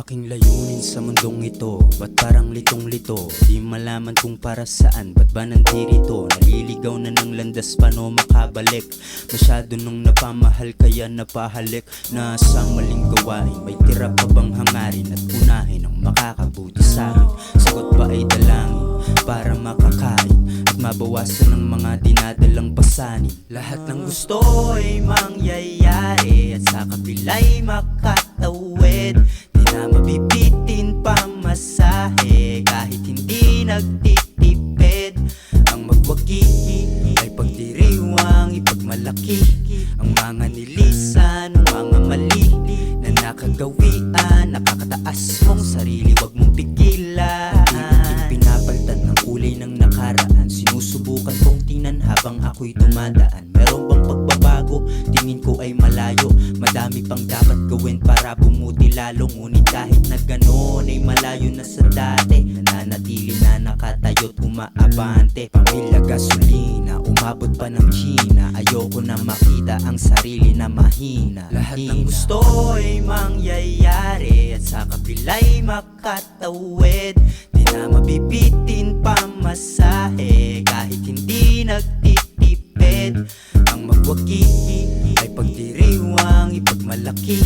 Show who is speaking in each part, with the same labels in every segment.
Speaker 1: aking layunin sa mundong ito? Ba't parang litong-lito? Di malaman kung para saan. Ba't ba nandirito? Naliligaw na ng landas Paano makabalik. Masyado nung napamahal Kaya napahalik. Nasa maling gawain. May tira pa bang hangarin? At unahin ang makakabuti sa Sagot ba ay dalangin Para makakain. At mabawasan ng mga dinadalang pasanin. Lahat ng gusto ay mangyayari At sa kabila'y makatawid nagtitipid. Ang magwagi ay pagdiriwang ipagmalaki. Ang mga nilisan, ang mga mali Na nakagawian, nakakataas mong sarili Huwag mong pigilan. Pinapaltan ng kulay ng nakaraan. Sinusubukan kong tingnan habang ako'y dumadaan. Meron bang pagbabago? Tingin ko ay malayo. Madami pang dapat gawin para bumuti lalo. Ngunit kahit na ganoon ay malayo na sa dati. Nananatili na nakatayo't umaabante Pamilya gasolina, umabot pa ng China. Ayoko na makita ang sarili na mahina. Lahat ng gusto ay mangyayari At sa kabila'y makatawid. Di na mabibitin pamasahe Kahit hindi nagtitipid. Ang magwagi ay pagdiriwang ipagmalaki.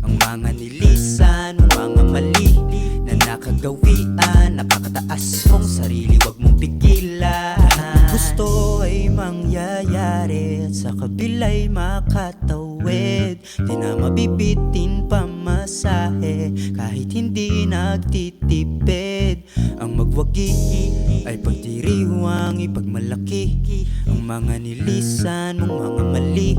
Speaker 1: Ang mga nilisan, ang mga mali Na nakagawian, nakakataas mong sarili Huwag mong pigilan. Gusto ay mangyayari sa kabila'y makatawid. Di na mabibitin pamasahe Kahit hindi nagtitipid. Ang magwagi ay pagdiriwang ipagmalaki. Ang mga nilisan, ang mga mali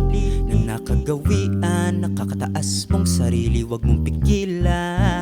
Speaker 1: Na nakagawian, nakakataas mong sarili Huwag mong pigilan